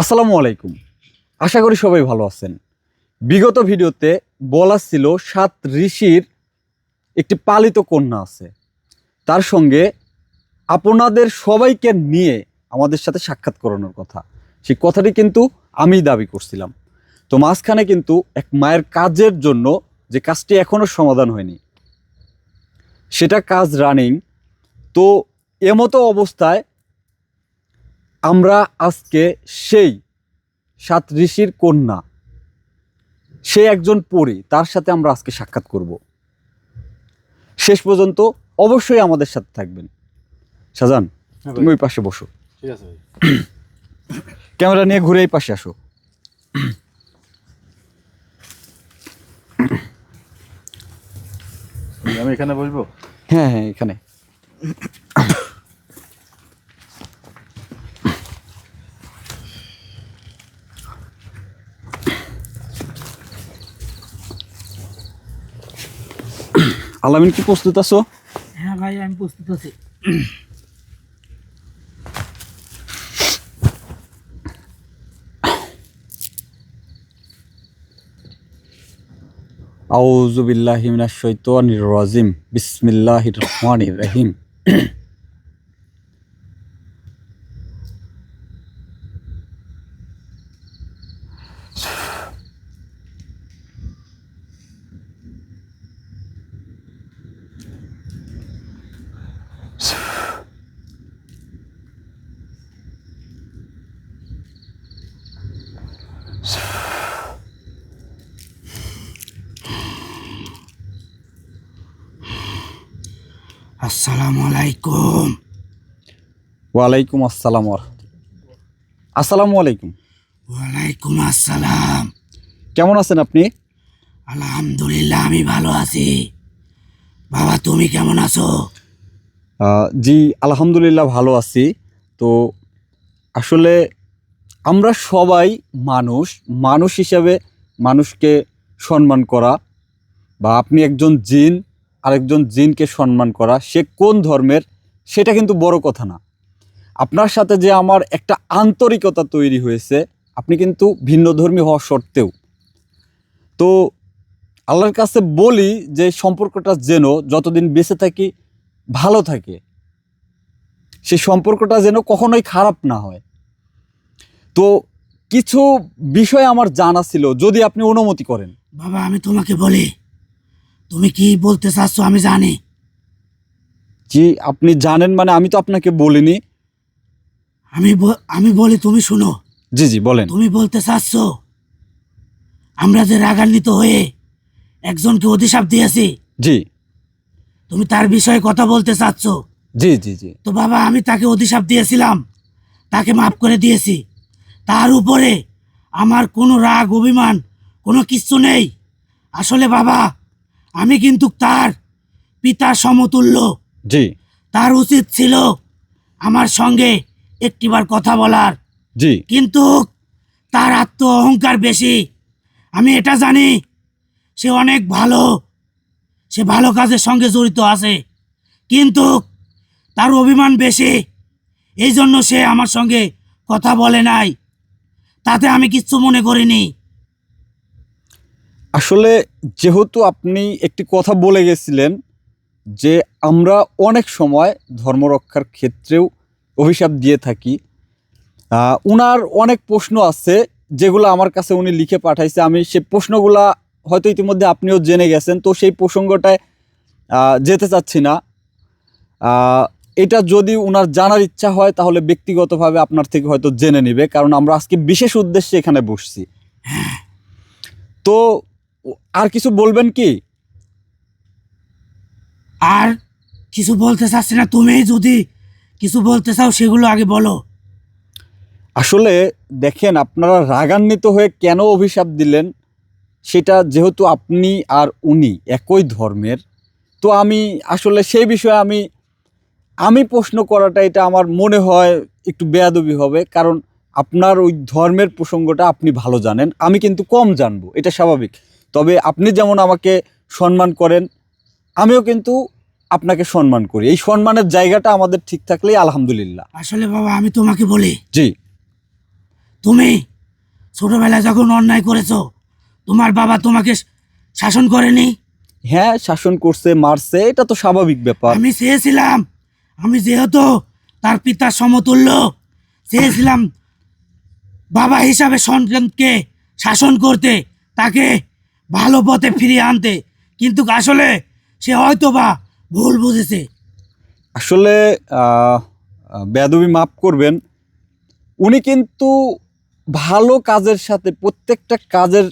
আসসালামু আলাইকুম। আশা করি সবাই ভালো আছেন। বিগত ভিডিওতে বলা ছিল সাত ঋষির একটি পালিত কন্যা আছে। তার সঙ্গে আপনাদের সবাইকে নিয়ে আমাদের সাথে সাক্ষাৎ করানোর কথা। সেই কথাটি কিন্তু আমি দাবি করছিলাম। তো মাঝখানে কিন্তু এক মায়ের কাজের জন্য যে কাজটি এখনও সমাধান হয়নি, সেটা কাজ রানিং তো এমতো অবস্থায় আমরা আজকে সেই সাত ঋষির কন্যা। সে একজন পড়ি তার সাথে আমরা আজকে সাক্ষাৎ করব। শেষ পর্যন্ত অবশ্যই আমাদের সাথে থাকবেন। শাহজান হ্যাঁ তুমি ওই পাশে বসো। ঠিক আছে ক্যামেরা নিয়ে ঘুরে এই পাশে আসো। আমি এখানে বসবো? হ্যাঁ হ্যাঁ এখানে। আলামিন কি প্রস্তুত আছো? হ্যাঁ ভাই আমি প্রস্তুত আছি। আউযু বিল্লাহি মিনাশ শাইতানির রাজিম। বিসমিল্লাহির রহমানির রহিম আসসালামু আলাইকুম ওয়ালাইকুম আসসালাম। আসসালামু আলাইকুম। ওয়ালাইকুম আসসালাম। কেমন আছেন আপনি? আলহামদুলিল্লাহ আমি ভালো আছি। বাবা তুমি কেমন আছো? জি আলহামদুলিল্লাহ ভালো আছি। তো আসলে আমরা সবাই মানুষ মানুষ হিসাবে মানুষকে সম্মান করা বা আপনি একজন জিন আরেকজন জিনকে সম্মান করা সে কোন ধর্মের সেটা কিন্তু বড় কথা না। আপনার সাথে যে আমার একটা আন্তরিকতা তৈরি হয়েছে আপনি কিন্তু ভিন্ন ধর্মী হওয়া সত্ত্বেও। তো আল্লাহর কাছে বলি যে সম্পর্কটা যেন যতদিন বেঁচে থাকি ভালো থাকে। সেই সম্পর্কটা যেন কখনোই খারাপ না হয়। তো কিছু বিষয় আমার জানা ছিল যদি আপনি অনুমতি করেন। বাবা আমি তোমাকে বলি তুমি কি বলতে চাচ্ছ আমি জানি। জি আপনি জানেন মানে আমি তো আপনাকে বলিনি। আমি আমি বলি তুমি শুনো। জি জি বলেন। তুমি বলতে চাচ্ছ আমরা যে রাগান্বিত হয়ে একজনকে অধিশাপ দিয়েছি জি। তুমি তার বিষয়ে কথা বলতে চাচ্ছ? জি জি জি। তো বাবা আমি তাকে অধিশাপ দিয়েছিলাম তাকে মাফ করে দিয়েছি। তার উপরে আমার কোনো রাগ অভিমান কোনো কিচ্ছু নেই। আসলে বাবা আমি কিন্তু তার পিতার সমতুল্য। জি। তার উচিত ছিল আমার সঙ্গে একটিবার কথা বলার। জি। কিন্তু তার আত্ম অহংকার বেশি। আমি এটা জানি সে অনেক ভালো সে ভালো কাজের সঙ্গে জড়িত আছে। কিন্তু তার অভিমান বেশি এই জন্য সে আমার সঙ্গে কথা বলে নাই। তাতে আমি কিচ্ছু মনে করিনি। আসলে যেহেতু আপনি একটি কথা বলে গেছিলেন যে আমরা অনেক সময় ধর্ম রক্ষার ক্ষেত্রেও অভিশাপ দিয়ে থাকি। উনার অনেক প্রশ্ন আছে, যেগুলো আমার কাছে উনি লিখে পাঠাইছে। আমি সে প্রশ্নগুলা হয়তো ইতিমধ্যে আপনিও জেনে গেছেন, তো সেই প্রসঙ্গটায় যেতে চাচ্ছি না। এটা যদি উনার জানার ইচ্ছা হয়, তাহলে ব্যক্তিগতভাবে আপনার থেকে হয়তো জেনে নেবে, কারণ আমরা আজকে বিশেষ উদ্দেশ্যে এখানে বসছি। তো আর কিছু বলবেন কি? আর কিছু বলতে চাচ্ছি না, তুমি যদি কিছু বলতে চাও সেগুলো আগে বলো। আসলে দেখেন, আপনারা রাগান্বিত হয়ে কেন অভিশাপ দিলেন? সেটা যেহেতু আপনি আর উনি একই ধর্মের, তো আমি আসলে সেই বিষয়ে আমি আমি প্রশ্ন করাটা, এটা আমার মনে হয় একটু বেয়াদবি হবে। কারণ আপনার ওই ধর্মের প্রসঙ্গটা আপনি ভালো জানেন, আমি কিন্তু কম জানব, এটা স্বাভাবিক। তবে আপনি যেমন আমাকে সম্মান করেন, আমিও কিন্তু আপনাকে সম্মান করি। এই সম্মানের জায়গাটা আমাদের ঠিক থাকলেই আলহামদুলিল্লাহ। আসলে বাবা আমি তোমাকে বলি। জি। তুমি ছোটবেলায় যখন অন্যায় করেছ তোমার বাবা তোমাকে শাসন করেনি? হ্যাঁ শাসন করছে মারছে এটা তো স্বাভাবিক ব্যাপার। আমি চেয়েছিলাম আমি যেহেতু তার পিতার সমতুল্য চেয়েছিলাম বাবা হিসাবে সন্তানকে শাসন করতে তাকে ভালো পথে ফিরিয়ে আনতে। কিন্তু আসলে সে হয়তো বা ভুল বুঝেছে। আসলে বেদবি মাফ করবেন। উনি কিন্তু ভালো কাজের সাথে, প্রত্যেকটা কাজের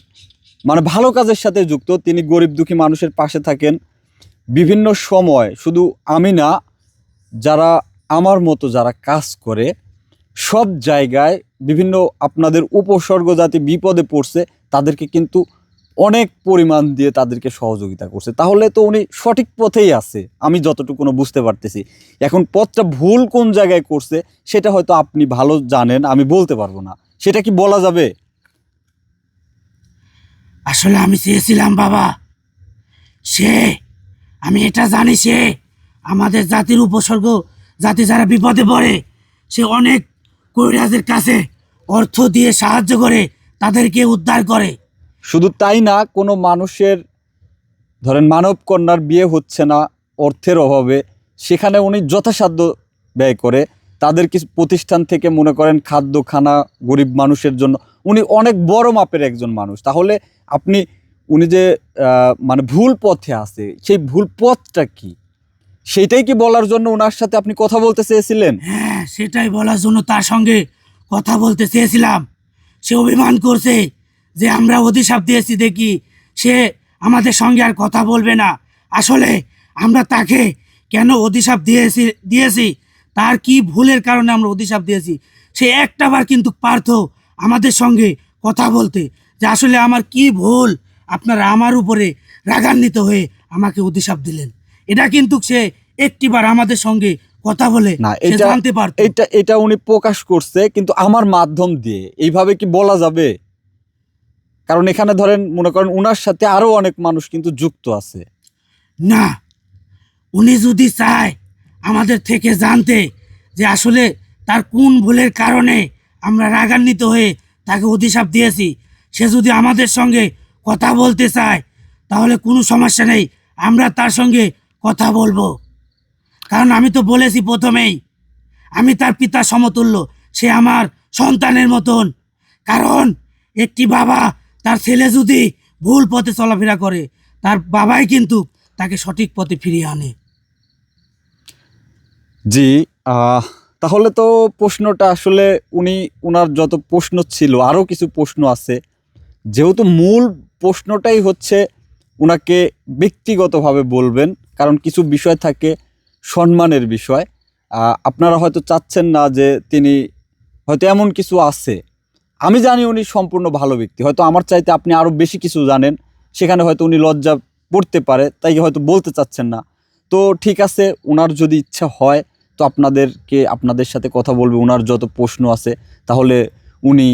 মানে ভালো কাজের সাথে যুক্ত। তিনি গরিব দুঃখী মানুষের পাশে থাকেন। বিভিন্ন সময়, শুধু আমি না, যারা আমার মতো যারা কাজ করে, সব জায়গায় বিভিন্ন আপনাদের উপসর্গ জাতি বিপদে পড়ছে, তাদেরকে কিন্তু অনেক পরিমাণ দিয়ে তাদেরকে সহযোগিতা করছে। তাহলে তো উনি সঠিক পথেই আছে, আমি যতটুকু বুঝতে পারতেছি। এখন পথটা ভুল কোন জায়গায় করছে, সেটা হয়তো আপনি ভালো জানেন, আমি বলতে পারব না। সেটা কি বলা যাবে? আসলে আমি চেয়েছিলাম বাবা, সে, আমি এটা জানি সে, আমাদের জাতির উপসর্গ, জাতি যারা বিপদে পড়ে, সে অনেক কৈরাজের কাছে অর্থ দিয়ে সাহায্য করে, তাদেরকে উদ্ধার করে। শুধু তাই না, কোনো মানুষের, ধরেন মানব কন্যার বিয়ে হচ্ছে না, অর্থের অভাবে, সেখানে উনি যথাসাধ্য ব্যয় করে, তাদের কিছু প্রতিষ্ঠান থেকে মনে করেন খাদ্য খানা গরিব মানুষের জন্য, উনি অনেক বড় মাপের একজন মানুষ। তাহলে আপনি, উনি যে মানে ভুল পথে আছে, সেই ভুল পথটা কি? সেটাই কি বলার জন্য ওনার সাথে আপনি কথা বলতে চেয়েছিলেন? হ্যাঁ সেটাই বলার জন্য তার সঙ্গে কথা বলতে চেয়েছিলাম। সে অভিমান করছে। যে আমরা অধিশাপ দিয়েছি দেখি সে আমাদের সঙ্গে আর কথা বলবে না। আসলে আমরা তাকে কেন অধিশাপ দিয়েছি দিয়েছি? তার কি ভুলের কারণে আমরা অধিশাপ দিয়েছি? সে একটাবার কিন্তু পারত আমাদের সঙ্গে কথা বলতে। যে আসলে আমার কি ভুল? আপনারা আমার উপরে রাগান্বিত হয়ে আমাকে অধিশাপ দিলেন। এটা কিন্তু সে একটিবার আমাদের সঙ্গে কথা বলে না এটা জানতে পারতো। এটা এটা উনি প্রকাশ করছে কিন্তু আমার মাধ্যম দিয়ে। এইভাবে কি বলা যাবে? কারণ এখানে ধরেন, মনে করেন উনার সাথে আরও অনেক মানুষ কিন্তু যুক্ত আছে। না, উনি যদি চায় আমাদের থেকে জানতে যে আসলে তার কোন ভুলের কারণে আমরা রাগান্বিত হয়ে তাকে অধিশাপ দিয়েছি, সে যদি আমাদের সঙ্গে কথা বলতে চায়, তাহলে কোনো সমস্যা নেই, আমরা তার সঙ্গে কথা বলব। কারণ আমি তো বলেছি প্রথমেই, আমি তার পিতা সমতুল্য, সে আমার সন্তানের মতন। কারণ একটি বাবা তার ছেলে যদি ভুল পথে চলাফেরা করে, তার বাবাই কিন্তু তাকে সঠিক পথে ফিরিয়ে আনে। জি তাহলে তো প্রশ্নটা আসলে উনি, উনার যত প্রশ্ন ছিল, আরও কিছু প্রশ্ন আছে। যেহেতু মূল প্রশ্নটাই হচ্ছে উনাকে ব্যক্তিগতভাবে বলবেন, কারণ কিছু বিষয় থাকে সম্মানের বিষয়। আপনারা হয়তো চাচ্ছেন না যে তিনি হয়তো এমন কিছু আছে। আমি জানি উনি সম্পূর্ণ ভালো ব্যক্তি। হয়তো আমার চাইতে আপনি আরও বেশি কিছু জানেন। সেখানে হয়তো উনি লজ্জা পড়তে পারে, তাই হয়তো বলতে চাচ্ছেন না। তো ঠিক আছে ওনার যদি ইচ্ছা হয়, তো আপনাদেরকে, আপনাদের সাথে কথা বলবে। ওনার যত প্রশ্ন আছে, তাহলে উনি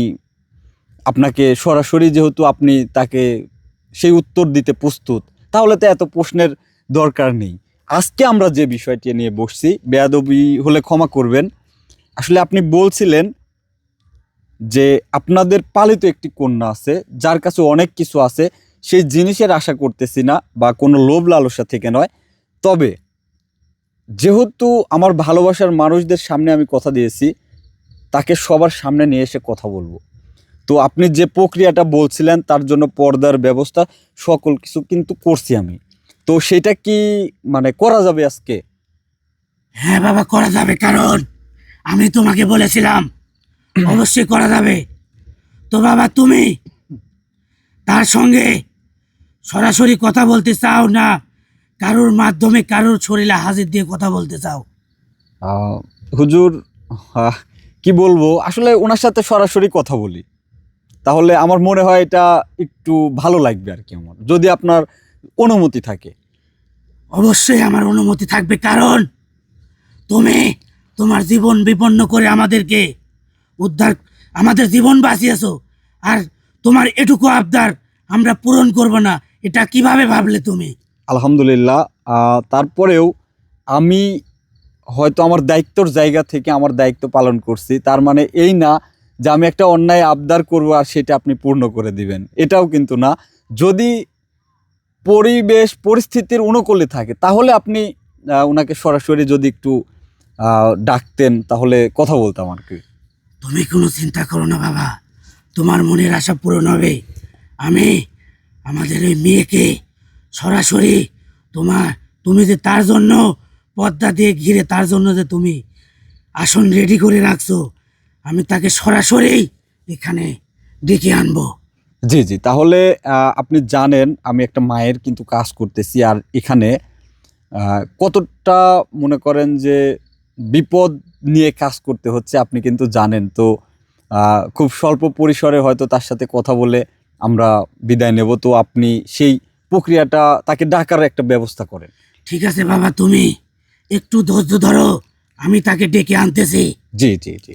আপনাকে সরাসরি যেহেতু আপনি তাকে সেই উত্তর দিতে প্রস্তুত, তাহলে তো এত প্রশ্নের দরকার নেই। আজকে আমরা যে বিষয়টি নিয়ে বসছি, বেয়াদবি হলে ক্ষমা করবেন। আসলে আপনি বলছিলেন যে আপনাদের পালিত একটি কন্যা আছে, যার কাছে অনেক কিছু আছে, সেই জিনিসের আশা করতেছি না বা কোনো লোভ লালসা থেকে নয়। তবে যেহেতু আমার ভালোবাসার মানুষদের সামনে আমি কথা দিয়েছি, তাকে সবার সামনে নিয়ে এসে কথা বলব। তো আপনি যে প্রক্রিয়াটা বলছিলেন, তার জন্য পর্দার ব্যবস্থা, সকল কিছু কিন্তু করছি আমি। তো সেটা কি মানে করা যাবে আজকে? হ্যাঁ বাবা, করা যাবে। কারণ আমি তোমাকে বলেছিলাম অবশ্যই করা যাবে। তো বাবা তুমি তার সঙ্গে সরাসরি কথা বলতে চাও না কারোর মাধ্যমে কারোর শরীরে হাজির দিয়ে কথা বলতে চাও? হুজুর কি বলব? আসলে ওনার সাথে সরাসরি কথা বলি। তাহলে আমার মনে হয় এটা একটু ভালো লাগবে আর কি আমার যদি আপনার অনুমতি থাকে। অবশ্যই আমার অনুমতি থাকবে কারণ তুমি তোমার জীবন বিপন্ন করে আমাদেরকে উদ্ধার আমাদের জীবন বাঁচিয়েছো। আর তোমার এটুকু আবদার আমরা পূরণ করব না। এটা কীভাবে ভাবলে তুমি? আলহামদুলিল্লাহ তারপরেও আমি হয়তো আমার দায়িত্বর জায়গা থেকে আমার দায়িত্ব পালন করছি। তার মানে এই না যে আমি একটা অন্যায় আবদার করব আর সেটা আপনি পূর্ণ করে দিবেন। এটাও কিন্তু না। যদি পরিবেশ, পরিস্থিতির অনুকূলে থাকে, তাহলে আপনি ওনাকে সরাসরি যদি একটু ডাকতেন, তাহলে কথা বলতাম আর কি। তুমি কোনো চিন্তা করো না, বাবা। তোমার মনের আশা পূরণ হবে। আমি আমাদের ওই মেয়েকে সরাসরি তোমার, তুমি যে তার জন্য পর্দা দিয়ে ঘিরে তার জন্য যে তুমি আসন রেডি করে রাখছো, আমি তাকে সরাসরি এখানে ডেকে আনব। জি জি। তাহলে আপনি জানেন আমি একটা মায়ের কিন্তু কাজ করতেছি আর এখানে কতটা মনে করেন যে বিপদ নিয়ে কাজ করতে হচ্ছে আপনি কিন্তু জানেন। তো খুব স্বল্প পরিসরে হয়তো তার সাথে কথা বলে আমরা বিদায় নেব। তো আপনি সেই প্রক্রিয়াটা তাকে ডাকার একটা ব্যবস্থা করেন। ঠিক আছে বাবা তুমি একটু ধৈর্য ধরো আমি তাকে ডেকে আনতেছি। জি জি জি।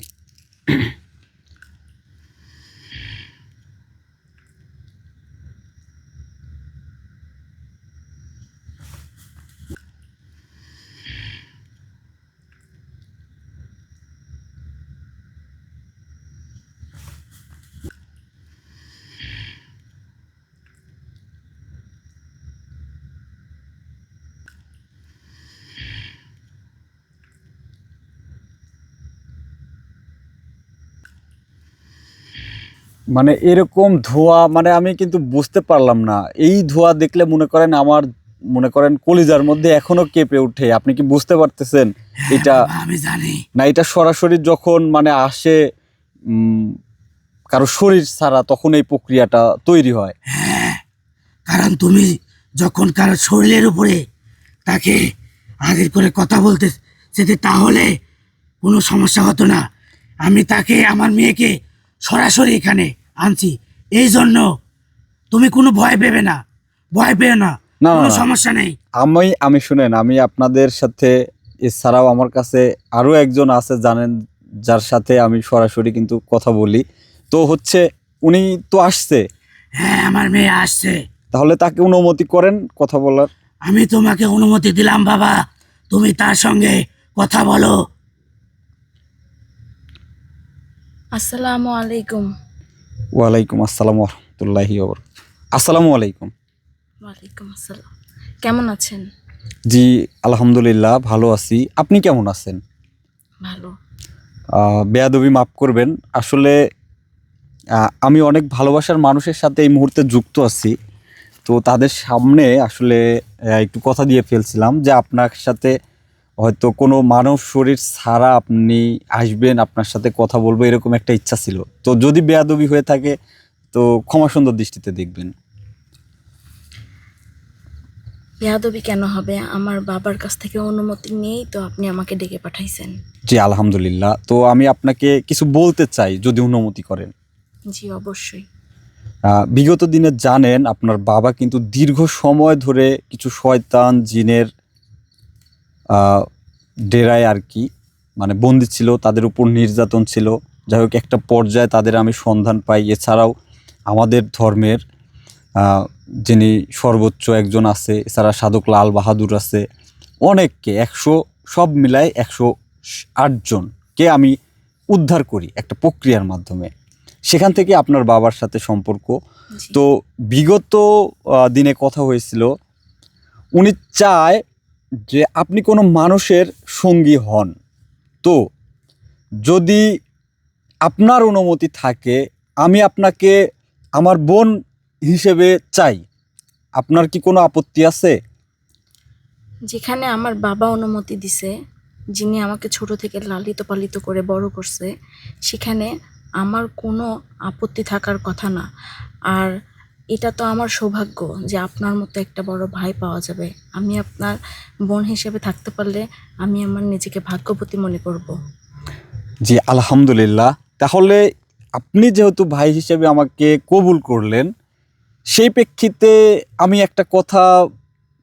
মানে এরকম ধোঁয়া মানে আমি কিন্তু বুঝতে পারলাম না। এই ধোঁয়া দেখলে মনে করেন আমার মনে করেন কলিজার মধ্যে এখনও কেঁপে ওঠে। আপনি কি বুঝতে পারতেছেন হ্যাঁ, এটা? আমি জানি। না এটা সরাসরি যখন মানে আসে কারও শরীর ছাড়া তখন এই প্রক্রিয়াটা তৈরি হয়। হ্যাঁ কারণ তুমি যখন কারও শরীরের উপরে তাকে আগের করে কথা বলতে যেতে তাহলে কোনো সমস্যা হতো না। আমি তাকে আমার মেয়েকে সরাসরি এখানে আনছি এই জন্য তুমি কোনো ভয় পেবে না ভয় পেও না না, না, কোনো সমস্যা নেই। আমি আমি শুনেন আমি আপনাদের সাথে এছাড়াও আমার কাছে আরও একজন আছে জানেন যার সাথে আমি সরাসরি কিন্তু কথা বলি। তো হচ্ছে উনি তো আসছে। হ্যাঁ আমার মেয়ে আসছে। তাহলে তাকে অনুমতি করেন কথা বলার। আমি তোমাকে অনুমতি দিলাম বাবা। তুমি তার সঙ্গে কথা বলো। আসসালামু আলাইকুম। ওয়ালাইকুম আসসালাম রহমতুল্লাহি আসসালামু আলাইকুম। ওয়ালাইকুম আসসালাম। কেমন আছেন? জি আলহামদুলিল্লাহ ভালো আছি। আপনি কেমন আছেন? ভালো। বেয়াদবি মাফ করবেন। আসলে আমি অনেক ভালোবাসার মানুষের সাথে এই মুহূর্তে যুক্ত আছি। তো তাদের সামনে আসলে একটু কথা দিয়ে ফেলছিলাম যে আপনার সাথে হয়তো কোনো মানব শরীর ছাড়া আপনি আসবেন আপনার সাথে কথা বলব এরকম একটা ইচ্ছা ছিল। তো যদি বেয়াদবি হয়ে থাকে তো ক্ষমা সুন্দর দৃষ্টিতে দেখবেন। বেয়াদবি কেন হবে? আমার বাবার কাছ থেকে অনুমতি নিয়েই তো আপনি আমাকে ডেকে পাঠাইছেন। জি আলহামদুলিল্লাহ। তো আমি আপনাকে কিছু বলতে চাই যদি অনুমতি করেন। জি অবশ্যই। বিগত দিনে জানেন আপনার বাবা কিন্তু দীর্ঘ সময় ধরে কিছু শয়তান জিনের ডেরায় আর কি মানে বন্দি ছিল তাদের উপর নির্যাতন ছিল। যাই হোক একটা পর্যায়ে তাদের আমি সন্ধান পাই। এছাড়াও আমাদের ধর্মের যিনি সর্বোচ্চ একজন আছে এছাড়া সাধক লাল বাহাদুর আছে অনেককে একশো সব মিলায় একশো আটজনকে আমি উদ্ধার করি একটা প্রক্রিয়ার মাধ্যমে। সেখান থেকে আপনার বাবার সাথে সম্পর্ক। তো বিগত দিনে কথা হয়েছিল উনি চায় যে আপনি কোনো মানুষের সঙ্গী হন, তো যদি আপনার অনুমতি থাকে, আমি আপনাকে আমার বোন হিসেবে চাই। আপনার কি কোনো আপত্তি আছে? যেখানে আমার বাবা অনুমতি দিছে, যিনি আমাকে ছোট থেকে লালিত পালিত করে বড় করছে, সেখানে আমার কোনো আপত্তি থাকার কথা না। আর এটা তো আমার সৌভাগ্য যে আপনার মতো একটা বড় ভাই পাওয়া যাবে। আমি আপনার বোন হিসেবে থাকতে পারলে আমি আমার নিজেকে ভাগ্যবতী মনে করব। জি আলহামদুলিল্লাহ। তাহলে আপনি যেহেতু ভাই হিসেবে আমাকে কবুল করলেন সেই প্রেক্ষিতে আমি একটা কথা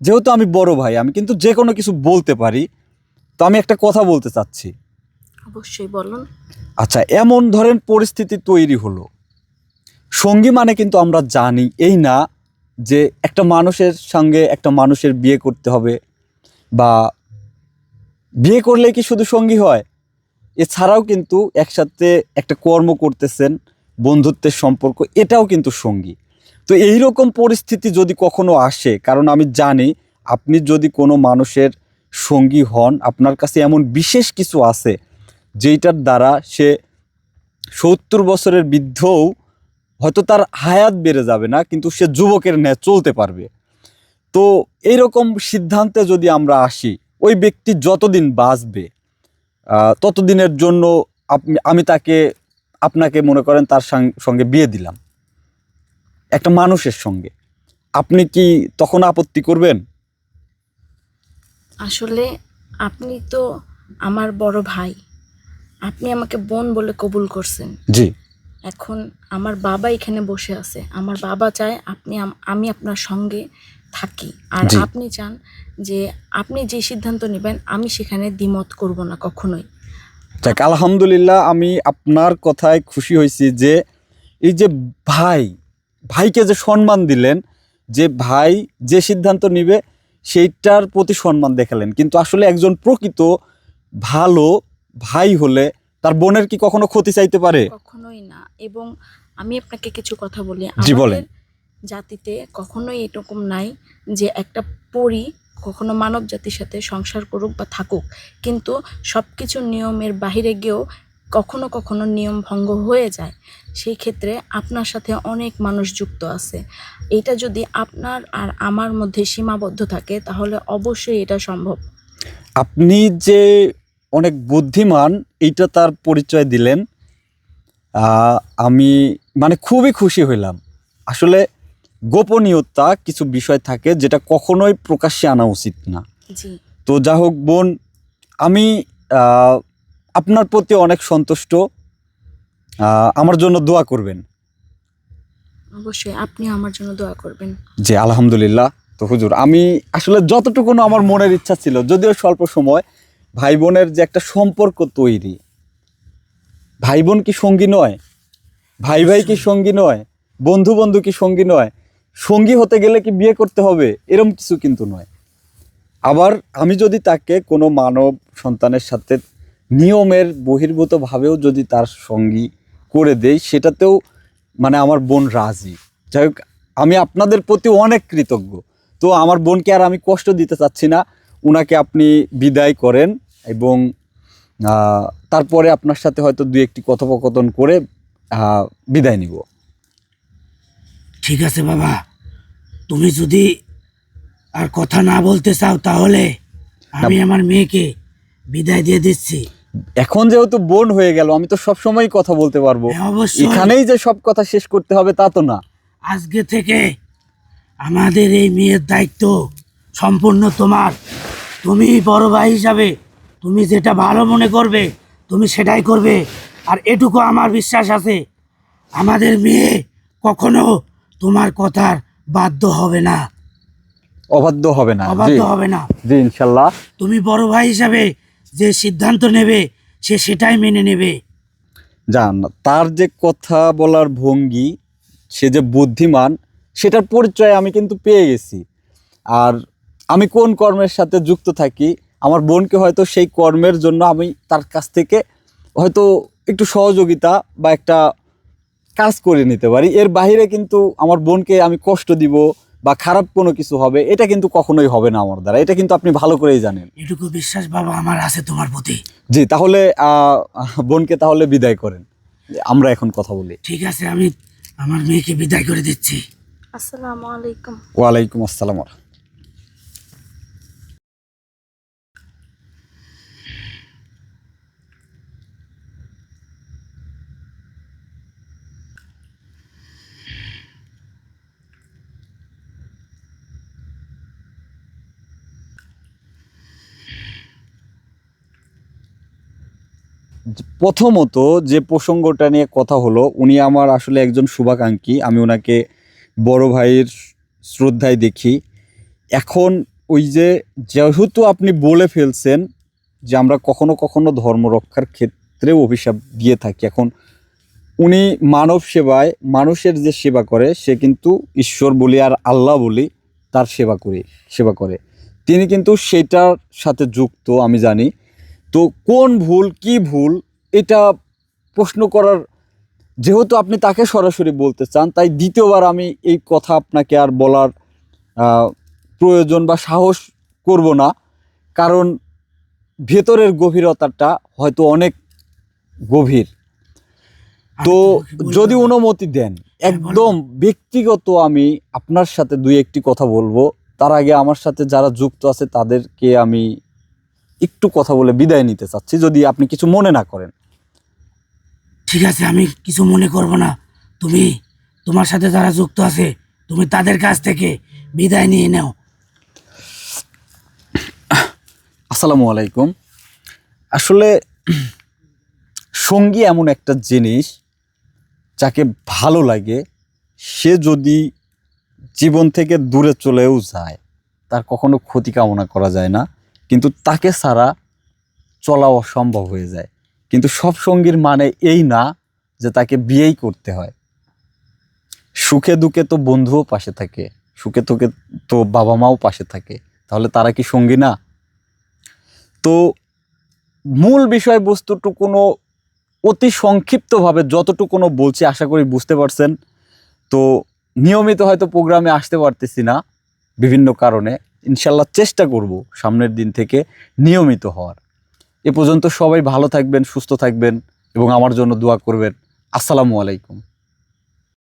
যেহেতু আমি বড় ভাই আমি কিন্তু যে কোনো কিছু বলতে পারি তো আমি একটা কথা বলতে চাচ্ছি। অবশ্যই বলুন। আচ্ছা এমন ধরেন পরিস্থিতি তৈরি হলো। সঙ্গী মানে কিন্তু আমরা জানি, এই না যে একটা মানুষের সঙ্গে একটা মানুষের বিয়ে করতে হবে বা বিয়ে করলে কি শুধু সঙ্গী হয়? এছাড়াও কিন্তু একসাথে একটা কর্ম করতেছেন, বন্ধুত্বের সম্পর্ক, এটাও কিন্তু সঙ্গী। তো এই রকম পরিস্থিতি যদি কখনো আসে, কারণ আমি জানি আপনি যদি কোনো মানুষের সঙ্গী হন, আপনার কাছে এমন বিশেষ কিছু আছে যেইটার দ্বারা সে সত্তর বছরের বৃদ্ধও হয়তো তার হায়াত বেড়ে যাবে না কিন্তু সে যুবকের ন্যায় চলতে পারবে। তো এইরকম সিদ্ধান্তে যদি আমরা আসি ওই ব্যক্তি যতদিন বাঁচবে ততদিনের জন্য আমি তাকে আপনাকে মনে করেন তার সঙ্গে বিয়ে দিলাম। একটা মানুষের সঙ্গে। আপনি কি তখন আপত্তি করবেন? আসলে আপনি তো আমার বড় ভাই। আপনি আমাকে বোন বলে কবুল করছেন। জি। এখন আমার বাবা এখানে বসে আছে। আমার বাবা চায় আপনি আমি আপনার সঙ্গে থাকি। আর আপনি চান যে আপনি যে সিদ্ধান্ত নেবেন আমি সেখানে দ্বিমত করব না কখনোই। যাক আলহামদুলিল্লাহ আমি আপনার কথায় খুশি হয়েছি যে এই যে ভাই ভাইকে যে সম্মান দিলেন যে ভাই যে সিদ্ধান্ত নিবে সেইটার প্রতি সম্মান দেখালেন। কিন্তু আসলে একজন প্রকৃত ভালো ভাই হলে তার বোনের কি কখনো ক্ষতি চাইতে পারে? কখনোই না। এবং আমি আপনাকে কিছু কথা বলি। জি, বলেন। জাতিতে কখনোই এরকম নাই যে একটা পরি কখনো মানব জাতির সাথে সংসার করুক বা থাকুক। কিন্তু সব কিছু নিয়মের বাইরে গিয়েও কখনো কখনো নিয়ম ভঙ্গ হয়ে যায়। সেই ক্ষেত্রে আপনার সাথে অনেক মানুষ যুক্ত আছে। এটা যদি আপনার আর আমার মধ্যে সীমাবদ্ধ থাকে তাহলে অবশ্যই এটা সম্ভব। আপনি যে অনেক বুদ্ধিমান এইটা তার পরিচয় দিলেন। আমি মানে খুবই খুশি হইলাম। আসলে গোপনীয়তা কিছু বিষয় থাকে যেটা কখনোই প্রকাশ্যে আনা উচিত না। তো যা হোক বোন আমি আপনার প্রতি অনেক সন্তুষ্ট। আমার জন্য দোয়া করবেন। অবশ্যই আপনি আমার জন্য দোয়া করবেন। জি আলহামদুলিল্লাহ। তো হুজুর আমি আসলে যতটুকু আমার মনের ইচ্ছা ছিল যদিও স্বল্প সময় ভাই বোনের যে একটা সম্পর্ক তৈরি। ভাই বোন কি সঙ্গী নয়? ভাই ভাই কি সঙ্গী নয়? বন্ধু বন্ধু কি সঙ্গী নয়? সঙ্গী হতে গেলে কি বিয়ে করতে হবে? এরম কিছু কিন্তু নয়। আবার আমি যদি তাকে কোনো মানব সন্তানের সাথে নিয়মের বহির্ভূতভাবেও যদি তার সঙ্গী করে দেই, সেটাতেও মানে আমার বোন রাজি। যাই হোক, আমি আপনাদের প্রতি অনেক কৃতজ্ঞ। তো আমার বোনকে আর আমি কষ্ট দিতে চাচ্ছি না। ওনাকে আপনি বিদায় করেন। এবং তারপরে আপনার সাথে হয়তো দু একটি কথোপকথন করে বিদায় নিব। ঠিক আছে বাবা। তুমি যদি আর কথা না বলতে চাও তাহলে আমি আমার মেয়েকে বিদায় দিয়ে দিচ্ছি। এখন যেহেতু বোন হয়ে গেল আমি তো সবসময় কথা বলতে পারব। হ্যাঁ, এখানেই যে সব কথা শেষ করতে হবে তা তো না। আজকে থেকে আমাদের এই মেয়ের দায়িত্ব সম্পূর্ণ তোমার। তুমি বড় ভাই হিসাবে তুমি যেটা ভালো মনে করবে তুমি সেটাই করবে। আর এটুকু আমার বিশ্বাস আছে আমাদের মেয়ে কখনো তোমার কথার বাধ্য হবে না। অবাধ্য হবে না অবাধ্য হবে না। জি ইনশাল্লাহ। তুমি বড় ভাই হিসাবে যে সিদ্ধান্ত নেবে সে সেটাই মেনে নেবে। জান তার যে কথা বলার ভঙ্গি সে যে বুদ্ধিমান সেটার পরিচয় আমি কিন্তু পেয়ে গেছি। আর আমি কোন কর্মের সাথে যুক্ত থাকি আমার বোনকে হয়তো সেই কর্মের জন্য আমি তার কাছ থেকে হয়তো একটু সহযোগিতা বা একটা কাজ করে নিতে পারি। এর বাইরে কিন্তু আমার বোনকে আমি কষ্ট দিব বা খারাপ কোনো কিছু হবে এটা কিন্তু কখনোই হবে না আমার দ্বারা। এটা কিন্তু আপনি ভালো করেই জানেন। এটুকু বিশ্বাস বাবা আমার আছে তোমার প্রতি। জি তাহলে বোনকে তাহলে বিদায় করেন। আমরা এখন কথা বলি। ঠিক আছে আমি আমার মেয়েকে বিদায় করে দিচ্ছি। আসসালামু আলাইকুম। ওয়ালাইকুম আসসালাম। প্রথমত যে প্রসঙ্গটা নিয়ে কথা হলো, উনি আমার আসলে একজন শুভাকাঙ্ক্ষী। আমি ওনাকে বড় ভাইয়ের শ্রদ্ধায় দেখি। এখন ওই যে যেহেতু আপনি বলে ফেলছেন যে আমরা কখনো কখনো ধর্ম রক্ষার ক্ষেত্রে অভিশাপ দিয়ে থাকি, এখন উনি মানব সেবায়, মানুষের যে সেবা করে, সে কিন্তু ঈশ্বর বলি আর আল্লাহ বলি তার সেবা করে সেবা করে। তিনি কিন্তু সেটার সাথে যুক্ত, আমি জানি। তো কোন ভুল কি ভুল এটা প্রশ্ন করার যেহেতু আপনি তাকে সরাসরি বলতে চান তাই দ্বিতীয়বার আমি এই কথা আপনাকে আর বলার প্রয়োজন বা সাহস করব না। কারণ ভেতরের গভীরতাটা হয়তো অনেক গভীর। তো যদি অনুমতি দেন হ্যাঁ, একদম ব্যক্তিগত আমি আপনার সাথে দুই একটি কথা বলব। তার আগে আমার সাথে যারা যুক্ত আছে তাদেরকে আমি একটু কথা বলে বিদায় নিতে চাচ্ছি যদি আপনি কিছু মনে না করেন। ঠিক আছে আমি কিছু মনে করব না। তুমি তোমার সাথে যারা যুক্ত আছে তুমি তাদের কাছ থেকে বিদায় নিয়ে নাও। আসসালামু আলাইকুম। আসলে সঙ্গী এমন একটা জিনিস যাকে ভালো লাগে সে যদি জীবন থেকে দূরে চলেও যায় তার কখনো ক্ষতি কামনা করা যায় না। কিন্তু তাকে ছাড়া চলা অসম্ভব হয়ে যায়। কিন্তু সব সঙ্গীর মানে এই না যে তাকে বিয়েই করতে হয়। সুখে দুঃখে তো বন্ধুও পাশে থাকে, সুখে দুঃখে তো বাবা মাও পাশে থাকে, তাহলে তারা কি সঙ্গী না? তো মূল বিষয়বস্তুটুকুনো অতি সংক্ষিপ্তভাবে যতটুকুনো বলছি, আশা করি বুঝতে পারছেন। তো নিয়মিত হয়তো প্রোগ্রামে আসতে পারতেছি না বিভিন্ন কারণে। ইনশাল্লাহ চেষ্টা করব সামনের দিন থেকে নিয়মিত হওয়ার। এ পর্যন্ত সবাই ভালো থাকবেন, সুস্থ থাকবেন এবং আমার জন্য দোয়া করবেন। আসসালামু আলাইকুম।